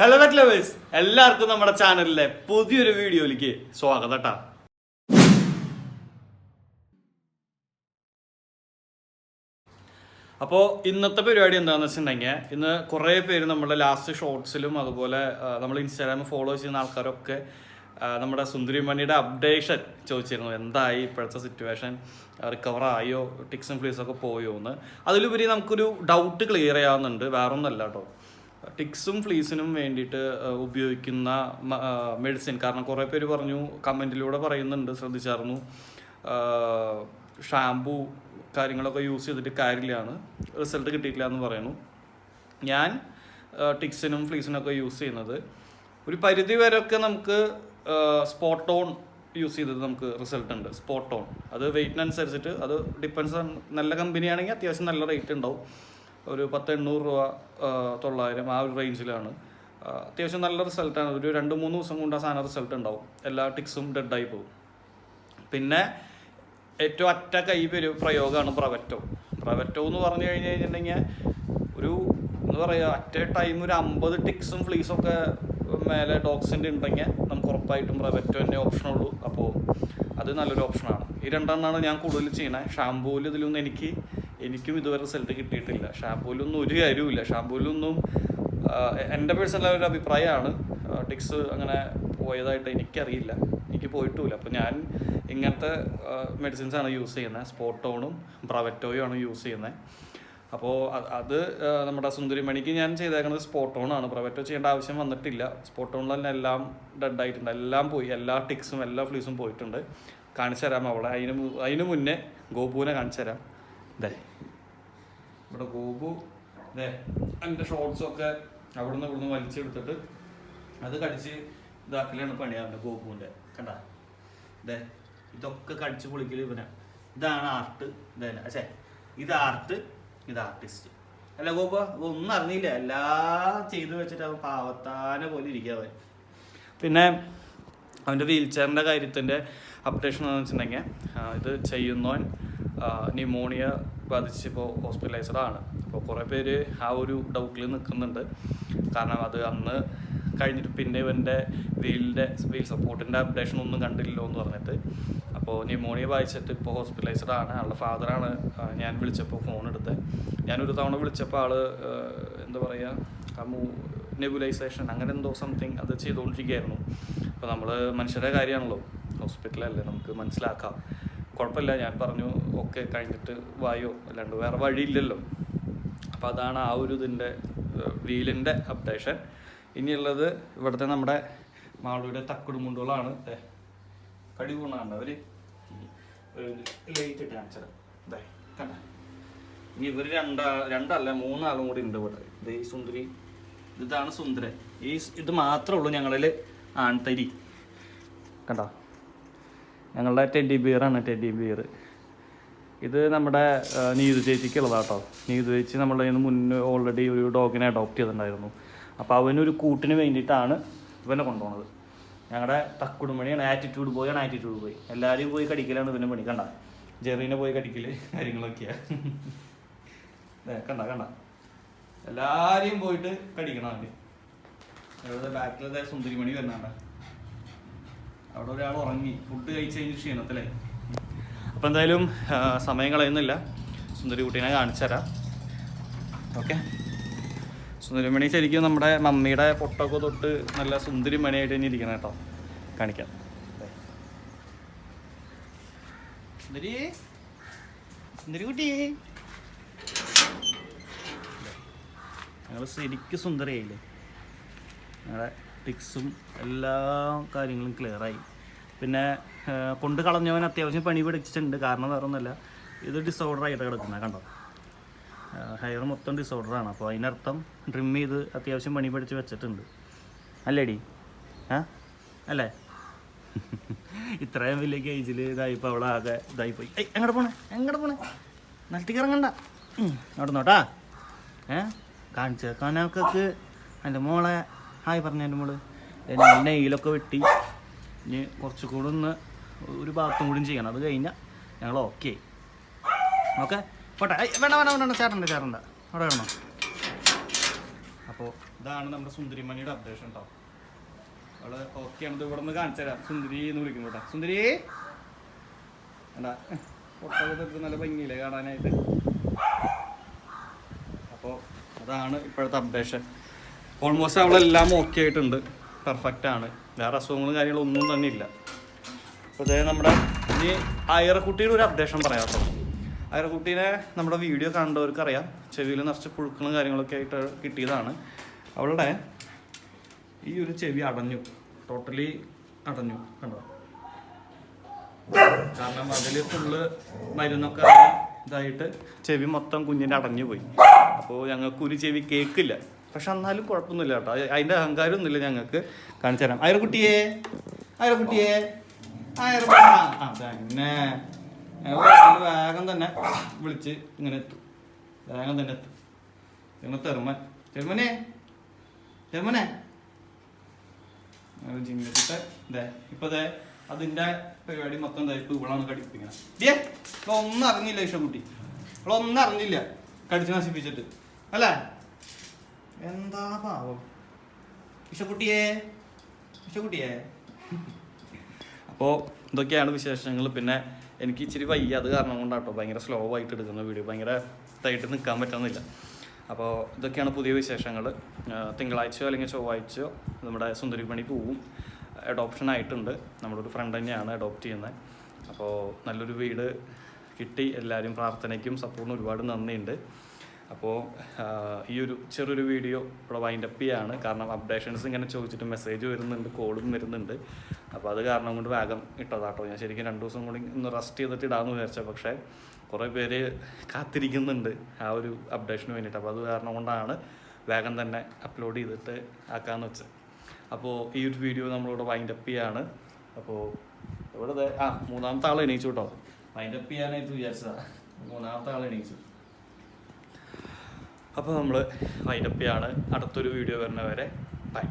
Hello wet lovers എല്ലാവർക്കും നമ്മുടെ ചാനലിലെ പുതിയൊരു വീഡിയോയിലേക്ക് സ്വാഗതം കേട്ടാ അപ്പോൾ ഇന്നത്തെ പരിപാടി എന്താണെന്ന് വെച്ചിട്ടുണ്ടെങ്കിൽ ഇന്ന് കുറേ പേര് നമ്മുടെ ലാസ്റ്റ് ഷോർട്സിലും അതുപോലെ നമ്മൾ ഇൻസ്റ്റാഗ്രാമിൽ ഫോളോ ചെയ്യുന്ന ആൾക്കാരൊക്കെ നമ്മുടെ സുന്ദരിമണിയുടെ അപ്ഡേഷൻ ചോദിച്ചിരുന്നു. എന്തായി ഇപ്പോഴത്തെ സിറ്റുവേഷൻ റിക്കവർ ആയോ? ടിക്സും ഫ്ലീസൊക്കെ പോയോ എന്ന്. അതിലുപരി നമുക്കൊരു ഡൗട്ട് ക്ലിയർ ചെയ്യാവുന്നുണ്ട്. വേറൊന്നല്ല കേട്ടോ ടിക്സും ഫ്ലീസിനും വേണ്ടിയിട്ട് ഉപയോഗിക്കുന്ന മെഡിസിൻ. കാരണം കുറേ പേര് പറഞ്ഞു കമന്റിലൂടെ പറയുന്നുണ്ട് ശ്രദ്ധിച്ചായിരുന്നു ഷാംപൂ കാര്യങ്ങളൊക്കെ യൂസ് ചെയ്തിട്ട് കാര്യമില്ലാണ് റിസൾട്ട് കിട്ടിയിട്ടില്ല എന്ന് പറയുന്നു. ഞാൻ ടിക്സിനും ഫ്ലീസിനൊക്കെ യൂസ് ചെയ്യുന്നത്. ഒരു പരിധി വരെയൊക്കെ നമുക്ക് സ്പോട്ട് യൂസ് ചെയ്തത് നമുക്ക് റിസൾട്ട് ഉണ്ട്. സ്പോട്ട് അത് വെയിറ്റിനനുസരിച്ചിട്ട് അത് ഡിപ്പെൻസ് നല്ല കമ്പനിയാണെങ്കിൽ അത്യാവശ്യം നല്ല റേറ്റ് ഉണ്ടാവും. ഒരു പത്ത് എണ്ണൂറ് രൂപ തൊള്ളായിരം ആ ഒരു റേഞ്ചിലാണ് അത്യാവശ്യം നല്ല റിസൾട്ടാണ് ഒരു രണ്ട് മൂന്ന് ദിവസം കൊണ്ട് ആ സാധനം റിസൾട്ട് ഉണ്ടാവും. എല്ലാ ടിക്സും ഡെഡായി പോകും. പിന്നെ ഏറ്റവും അറ്റ കൈ വരും പ്രയോഗമാണ് പ്രവറ്റോ. പ്രവറ്റോ എന്ന് പറഞ്ഞു കഴിഞ്ഞ് കഴിഞ്ഞിട്ടുണ്ടെങ്കിൽ ഒരു എന്ന് പറയുക അറ്റ് ടൈം ഒരു അമ്പത് ടിക്സും ഫ്ലീസൊക്കെ മേലെ ഡോക്സിന്റെ ഉണ്ടെങ്കിൽ നമുക്ക് ഉറപ്പായിട്ടും പ്രവറ്റോ തന്നെ ഓപ്ഷനുള്ളൂ അപ്പോൾ അത് നല്ലൊരു ഓപ്ഷനാണ് ഈ രണ്ടെണ്ണമാണ് ഞാൻ കൂടുതൽ ചെയ്യണേ. ഷാംപൂവിൽ ഇതിലൊന്നും എനിക്ക് എനിക്കും ഇതുവരെ റിസൾട്ട് കിട്ടിയിട്ടില്ല. ഷാംപൂലൊന്നും ഒരു കാര്യവുമില്ല. ഷാംപൂലൊന്നും എന്റെ പേഴ്സണൽ ഒരു അഭിപ്രായമാണ്. ടിക്സ് അങ്ങനെ പോയതായിട്ട് എനിക്കറിയില്ല. എനിക്ക് പോയിട്ടുമില്ല. അപ്പോൾ ഞാൻ ഇങ്ങനത്തെ മെഡിസിൻസാണ് യൂസ് ചെയ്യുന്നത് സ്പോട്ടോണും ബ്രവറ്റോയും ആണ് യൂസ് ചെയ്യുന്നത് അപ്പോൾ അത് നമ്മുടെ സുന്ദരിമണിക്ക് ഞാൻ ചെയ്തേക്കുന്നത് സ്പോട്ടോണാണ് ആണ്. ബ്രവറ്റോ ചെയ്യേണ്ട ആവശ്യം വന്നിട്ടില്ല. സ്പോട്ടോണിൽ തന്നെ എല്ലാം ഡെഡ് ആയിട്ടുണ്ട്. എല്ലാം പോയി. എല്ലാ ടിക്സും എല്ലാ ഫ്ലീസും പോയിട്ടുണ്ട്. കാണിച്ചു തരാം അവളെ. അതിന് അതിന് മുന്നേ ഗോപുവിനെ കാണിച്ചു തരാം ഇവിടെ ഗോപു എന്റെ ഷോർട്സൊക്കെ അവിടുന്ന് ഇവിടുന്ന് വലിച്ചെടുത്തിട്ട് അത് കടിച്ച് ഇതാക്കലാണ് പണിയാറുണ്ട് ഗോപുവിന്റെ. കണ്ട? ദേ ഇതൊക്കെ കടിച്ച് പൊളിക്കൽ ഇവനെ. ഇതാണ് ആർട്ട് ഇതന്നെ അച്ഛേ ഇത് ആർട്ട് ഇത് ആർട്ടിസ്റ്റ് അല്ല ഗോപ ഒന്നും അറിഞ്ഞില്ല. എല്ലാം ചെയ്തു വെച്ചിട്ട് അവൻ പാവത്താനെ പോലെ ഇരിക്കുക പിന്നെ അവന്റെ വീൽ ചെയറിന്റെ കാര്യത്തിന്റെ അപ്ഡേഷൻ എന്ന് വെച്ചിട്ടുണ്ടെങ്കിൽ ഇത് ചെയ്യുന്നവൻ ന്യൂമോണിയ ബാധിച്ച് ഇപ്പോൾ ഹോസ്പിറ്റലൈസ്ഡ് ആണ് അപ്പോൾ കുറേ പേര് ആ ഒരു ഡൗട്ടിൽ നിൽക്കുന്നുണ്ട്. കാരണം അത് അന്ന് കഴിഞ്ഞിട്ട് പിന്നെ ഇവന്റെ വീലിന്റെ വീൽ സപ്പോർട്ടിന്റെ അപ്ഡേഷൻ ഒന്നും കണ്ടില്ലല്ലോ എന്ന് പറഞ്ഞിട്ട്. അപ്പോൾ ന്യൂമോണിയ വായിച്ചിട്ട് ഇപ്പോൾ ഹോസ്പിറ്റലൈസ്ഡ് ആണ് ആളുടെ ഫാദറാണ് ഞാൻ വിളിച്ചപ്പോൾ ഫോൺ എടുത്തത്. ഞാനൊരു തവണ വിളിച്ചപ്പോൾ ആൾ എന്താ പറയുക ആ മൂ നെബുലൈസേഷൻ അങ്ങനെ എന്തോ സംതിങ് അത് ചെയ്തുകൊണ്ടിരിക്കുകയായിരുന്നു. അപ്പോൾ നമ്മൾ മനുഷ്യരുടെ കാര്യമാണല്ലോ. ഹോസ്പിറ്റലല്ലേ നമുക്ക് മനസ്സിലാക്കാം. കുഴപ്പമില്ല ഞാൻ പറഞ്ഞു ഒക്കെ കഴിഞ്ഞിട്ട് വായോ. അല്ലാണ്ട് വേറെ വഴിയില്ലല്ലോ. അപ്പോൾ അതാണ് ആ ഒരു ഇതിന്റെ വീലിന്റെ അപ്ഡേഷൻ ഇനിയുള്ളത് ഇവിടുത്തെ നമ്മുടെ മാളുടെ തക്കുടും മുണ്ടുകളാണ് കടികൂണാണ് അവർ ലൈറ്റ് ഡാൻസർ അതെ ഇനി ഇവർ രണ്ടാ രണ്ടല്ല മൂന്നാളും കൂടി ഉണ്ട് ഇവിടെ. ഇത് ഈ സുന്ദരി. ഇതാണ് സുന്ദരൻ. ഈ ഇത് മാത്രമേ ഉള്ളൂ ഞങ്ങളിൽ ആൺതരി. കണ്ടോ? ഞങ്ങളുടെ ടെഡി ബിയറാണ് ടെഡി ബിയർ ഇത് നമ്മുടെ നീതു ചേച്ചിക്കുള്ളതാണ് കേട്ടോ നീതു ചേച്ചി നമ്മളെ മുന്നേ ഓൾറെഡി ഒരു ഡോഗിനെ അഡോപ്റ്റ് ചെയ്തിട്ടുണ്ടായിരുന്നു. അപ്പോൾ അവനൊരു കൂട്ടിന് വേണ്ടിയിട്ടാണ് ഇവനെ കൊണ്ടുപോകുന്നത് ഞങ്ങളുടെ തക്കുടുമണിയാണ് ആറ്റിറ്റ്യൂഡ് ബോയാണ് ആറ്റിറ്റ്യൂഡ് പോയി എല്ലാവരെയും പോയി കടിക്കലാണ് ഇവന്റെ പണി. കണ്ട? ജെറീനെ പോയി കടിക്കൽ കാര്യങ്ങളൊക്കെയാണ് കണ്ട കണ്ട? എല്ലാരെയും പോയിട്ട് കടിക്കണം അവന്. ബാക്കിലെ ബാക്കിലത്തെ സുന്ദരിമണി വരുന്നുണ്ട്. അവിടെ ഒരാൾ ഉറങ്ങി. ഫുഡ് കഴിച്ച് കഴിഞ്ഞ് ക്ഷീണത്തിലേ അപ്പം എന്തായാലും സമയം കളയുന്നില്ല. സുന്ദരി കുട്ടീനെ കാണിച്ചു തരാം. ഓക്കെ. സുന്ദരിമണി ശരിക്കും നമ്മുടെ മമ്മിയുടെ പൊട്ടൊക്കെ തൊട്ട് നല്ല സുന്ദരിമണിയായിട്ട് തന്നെ ഇരിക്കണം കേട്ടോ. കാണിക്കാം. സുന്ദരി? സുന്ദരി കുട്ടി? ഞങ്ങൾ ശരിക്കും സുന്ദരിയായില്ലേ? ഞങ്ങളുടെ ടിക്സും എല്ലാ കാര്യങ്ങളും ക്ലിയറായി പിന്നെ കൊണ്ട് കളഞ്ഞവൻ അത്യാവശ്യം പണി പിടിച്ചിട്ടുണ്ട്. കാരണം വേറെ ഒന്നുമല്ല. ഇത് ഡിസോർഡർ ആയിട്ട് കിടക്കുന്നത് കണ്ടോ? ഹെയർ മൊത്തം ഡിസോർഡറാണ് അപ്പോൾ അതിനർത്ഥം ട്രിം ചെയ്ത് അത്യാവശ്യം പണി പിടിച്ച് വെച്ചിട്ടുണ്ട്. അല്ലേടി? ആ? അല്ലേ? ഇത്രയും വലിയ കേജിൽ ഇതായിപ്പോൾ അവളെ ആകെ ഇതായിപ്പോയി ഏയ് എങ്ങോട്ട് പോണേ? എങ്ങോട്ട് പോണേ? നിലത്തേക്ക് ഇറങ്ങണ്ട. അവിടെ നോട്ടാ ഏ? കാണിച്ചേക്കാനൊക്കെ എന്റെ മോളെ ഹായ് പറഞ്ഞു നമ്മൾ എന്നെ നെയ്യിലൊക്കെ വെട്ടി. ഇനി കുറച്ചുകൂടെ ഒന്ന് ഒരു ഭാഗത്തും കൂടി ചെയ്യണം. അത് കഴിഞ്ഞാൽ ഞങ്ങൾ ഓക്കെ ഓക്കെ പോട്ടെ. വേണ്ട വേണ്ട വേണ്ട ചേട്ടന്റെ ചേട്ടന്റെ അവിടെ വേണോ? അപ്പോൾ ഇതാണ് നമ്മുടെ സുന്ദരിമണിയുടെ അപ്ഡേഷൻ കേട്ടോ അവൾ ഓക്കെ ആണത് ഇവിടെ നിന്ന് കാണിച്ചു തരാം. സുന്ദരി എന്ന് വിളിക്കും കേട്ടോ. സുന്ദരി? വേണ്ട. പൊട്ടൊക്കെ നല്ല ഭംഗിയില്ലേ കാണാനായിട്ട്? അപ്പോൾ അതാണ് ഇപ്പോഴത്തെ അപ്ഡേഷൻ ഓൾമോസ്റ്റ് അവളെല്ലാം ഓക്കെ ആയിട്ടുണ്ട്. പെർഫെക്റ്റ് ആണ്. വേറെ അസുഖങ്ങളും കാര്യങ്ങളും ഒന്നും തന്നെ ഇല്ല. അപ്പോൾ നമ്മുടെ ഇനി അയറക്കുട്ടിയുടെ ഒരു അപ്ഡേഷൻ പറയാം കേട്ടോ. അയറക്കുട്ടീനെ നമ്മുടെ വീഡിയോ കണ്ടവർക്ക് അറിയാം ചെവിയിൽ നിറച്ച് പുഴുക്കളും കാര്യങ്ങളൊക്കെ ആയിട്ട് കിട്ടിയതാണ്. അവളുടെ ഈ ഒരു ചെവി അടഞ്ഞു. ടോട്ടലി അടഞ്ഞു കണ്ടോ? കാരണം അതിൽ ഫുള്ള് മരുന്നൊക്കെ ഇതായിട്ട് ചെവി മൊത്തം കുഞ്ഞിന്റെ അടഞ്ഞു പോയി. അപ്പോൾ ഞങ്ങൾക്ക് ഒരു ചെവി കേൾക്കില്ല പക്ഷെ എന്നാലും കുഴപ്പമൊന്നുമില്ല കേട്ടോ. അതിന്റെ അതിന്റെ അഹങ്കാരമൊന്നുമില്ല ഞങ്ങൾക്ക്. കാണിച്ചു തരാം. അയറക്കുട്ടിയെ അയറക്കുട്ടിയെ അയറ ആ വേഗം തന്നെ വിളിച്ച് ഇങ്ങനെ എത്തും. വേഗം തന്നെ എത്തും. ഞങ്ങൾ തെർമൻ. ചെറുമനെ ചെറുമനെ ഇപ്പതേ അതിന്റെ പരിപാടി മൊത്തം ഇപ്പൊ ഇവളാണ് ദേ ഇപ്പൊ ഒന്നും അറിഞ്ഞില്ല ഇഷ്ടംകുട്ടി ഇവളൊന്നും അറിഞ്ഞില്ല. കടിച്ചു നശിപ്പിച്ചിട്ട്. അല്ലേ? എന്താ പാവം? വിഷക്കുട്ടിയെ വിഷക്കുട്ടിയെ. അപ്പോൾ ഇതൊക്കെയാണ് വിശേഷങ്ങൾ. പിന്നെ എനിക്ക് ഇച്ചിരി വയ്യ. അത് കാരണം കൊണ്ടാട്ടോ ഭയങ്കര സ്ലോ ആയിട്ട് എടുക്കുന്ന വീഡിയോ ഭയങ്കര ഇതായിട്ട് നിൽക്കാൻ പറ്റുന്നില്ല. അപ്പോൾ ഇതൊക്കെയാണ് പുതിയ വിശേഷങ്ങൾ. തിങ്കളാഴ്ചയോ അല്ലെങ്കിൽ ചൊവ്വാഴ്ചയോ നമ്മുടെ സുന്ദരിപ്പണി പോവും അഡോപ്ഷൻ ആയിട്ടുണ്ട്. നമ്മുടെ ഒരു ഫ്രണ്ട് തന്നെയാണ് അഡോപ്റ്റ് ചെയ്യുന്നത്. അപ്പോൾ നല്ലൊരു വീട് കിട്ടി. എല്ലാവരും പ്രാർത്ഥനയ്ക്കും സപ്പോർട്ടിനും ഒരുപാട് നന്ദിയുണ്ട്. അപ്പോൾ ഈ ഒരു ചെറിയൊരു വീഡിയോ ഇവിടെ വൈൻഡപ്പ് ചെയ്യാണ്. കാരണം അപ്ഡേഷൻസ് ഇങ്ങനെ ചോദിച്ചിട്ട് മെസ്സേജ് വരുന്നുണ്ട് കോളും വരുന്നുണ്ട്. അപ്പോൾ അത് കാരണം കൊണ്ട് വേഗം ഇട്ടതാട്ടോ. ഞാൻ ശരിക്കും രണ്ട് ദിവസം കൂടി ഒന്ന് റെസ്റ്റ് ചെയ്തിട്ട് ഇടാമെന്ന് വിചാരിച്ചത് പക്ഷേ കുറേ പേര് കാത്തിരിക്കുന്നുണ്ട് ആ ഒരു അപ്ഡേഷന് വേണ്ടിയിട്ട്. അപ്പോൾ അത് കാരണം കൊണ്ടാണ് വേഗം തന്നെ അപ്ലോഡ് ചെയ്തിട്ട് ആക്കാമെന്ന് വെച്ചത് അപ്പോൾ ഈ ഒരു വീഡിയോ നമ്മളിവിടെ വൈൻഡപ്പ് ചെയ്യാണ്. അപ്പോൾ ഇവിടെ ആ മൂന്നാമത്തെ ആൾ എണീച്ചു കേട്ടോ. വൈൻഡപ്പ് ചെയ്യാനായിട്ട് വിചാരിച്ചതാണ് മൂന്നാമത്തെ ആൾ എണീച്ചു. അപ്പോൾ നമ്മൾ വൈൻഡപ്പ് ചെയ്യാണ്. അടുത്തൊരു വീഡിയോ വരുന്നവരെ ബൈ